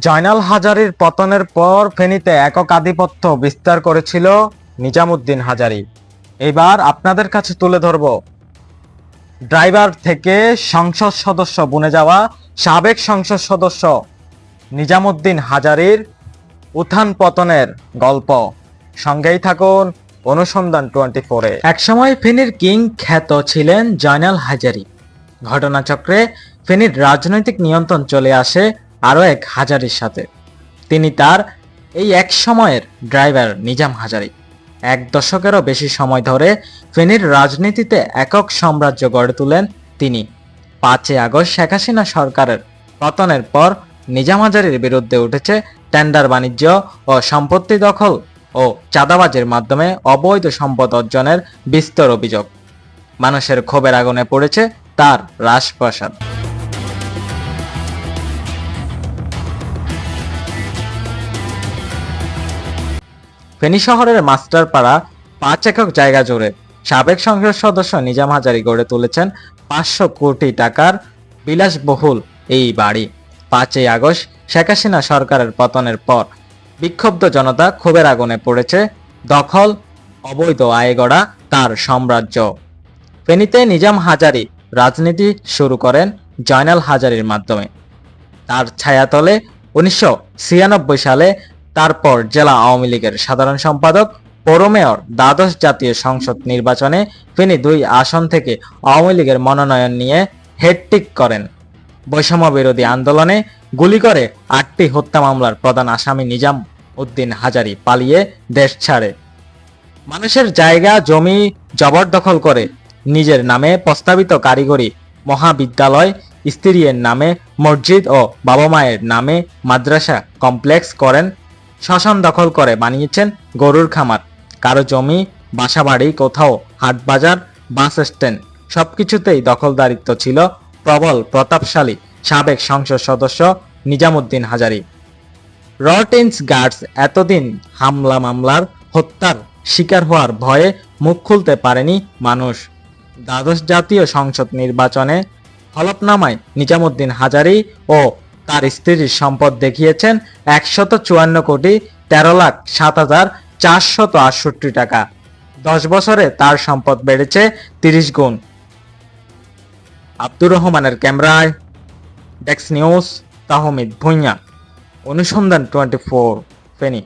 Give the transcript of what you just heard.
জয়নাল হাজারির পতনের পর ফেনীতে একক আধিপত্য বিস্তার করেছিল নিজামুদ্দিন হাজারি। এবার আপনাদের কাছে তুলে ধরব। ড্রাইভার থেকে সংসদ সদস্য বনে যাওয়া সাবেক সংসদ সদস্য নিজামুদ্দিন হাজারির উত্থান পতনের গল্প। সঙ্গেই থাকুন অনুসন্ধান টোয়েন্টি ফোরে একসময় ফেনীর কিং খ্যাত ছিলেন জয়নাল হাজারি। ঘটনাচক্রে ফেনীর রাজনৈতিক নিয়ন্ত্রণ চলে আসে আরও এক হাজারির সাথে। তিনি তার এই এক সময়ের ড্রাইভার নিজাম হাজারি। এক দশকেরও বেশি সময় ধরে ফেনীর রাজনীতিতে একক সাম্রাজ্য গড়ে তোলেন তিনি। পাঁচই আগস্ট শেখ হাসিনা সরকারের পতনের পর নিজাম হাজারির বিরুদ্ধে উঠেছে টেন্ডার বাণিজ্য ও সম্পত্তি দখল ও চাঁদাবাজের মাধ্যমে অবৈধ সম্পদ অর্জনের বিস্তর অভিযোগ। মানুষের ক্ষোভের আগুনে পড়েছে তার রাজপ্রাসাদ। ফেনী শহরের মাস্টারপাড়া পাঁচ একক জায়গা জুড়ে সাবেক সংসদ সদস্য নিজাম হাজারি গড়ে তুলেছেন পাঁচশো কোটি টাকার বিলাসবহুল এই বাড়ি। পাঁচই আগস্ট শেখ হাসিনা সরকারের পতনের পর বিক্ষুব্ধ জনতা ক্ষোভের আগুনে পড়েছে, দখল, অবৈধ আয়ে গড়া তার সাম্রাজ্য। ফেনীতে নিজাম হাজারি রাজনীতি শুরু করেন জয়নাল হাজারির মাধ্যমে। তার ছায়াতলে উনিশশো ছিয়ানব্বই সালে তারপর জেলা আওয়ামী লীগের সাধারণ সম্পাদক পৌর মেয়র, দ্বাদশ জাতীয় সংসদ নির্বাচনে ফেনী দুই আসন থেকে আওয়ামী লীগের মনোনয়ন নিয়ে হেডটিক করেন। বৈষম্য বিরোধী আন্দোলনে গুলি করে আটটি হত্যা মামলার প্রধান আসামি নিজাম উদ্দিন হাজারি পালিয়ে দেশ ছাড়ে। মানুষের জায়গা, জমি জবরদখল করে নিজের নামে প্রস্তাবিত কারিগরি মহাবিদ্যালয়, স্ত্রীর নামে মসজিদ ও বাবা মায়ের নামে মাদ্রাসা কমপ্লেক্স করেন শ্মশান দখল করে বানিয়েছেন গরুর খামার। কারও জমি, বাসাবাড়ি, কোথাও হাট বাজার বাস স্ট্যান্ড সবকিছুতেই দখলদারিত্ব ছিল প্রবল প্রতাপশালী সাবেক সংসদ সদস্য নিজামুদ্দিন হাজারি। রটেন্স গার্ডস এতদিন হামলা মামলার হত্যার শিকার হওয়ার ভয়ে মুখ খুলতে পারেনি মানুষ। দ্বাদশ জাতীয় সংসদ নির্বাচনে হলফনামায় নিজামুদ্দিন হাজারি ও তার স্ত্রীর সম্পদ দেখিয়েছেন একশত চুয়ান্ন কোটি তেরো লাখ সাত হাজার চারশত আটষট্টি টাকা। দশ বছরে তার সম্পদ বেড়েছে তিরিশ গুণ। আব্দুর রহমানের ক্যামেরায় ডেক্স নিউজ, তাহমিদ ভুঁইয়া। অনুসন্ধান টোয়েন্টি ফোর, ফেনী।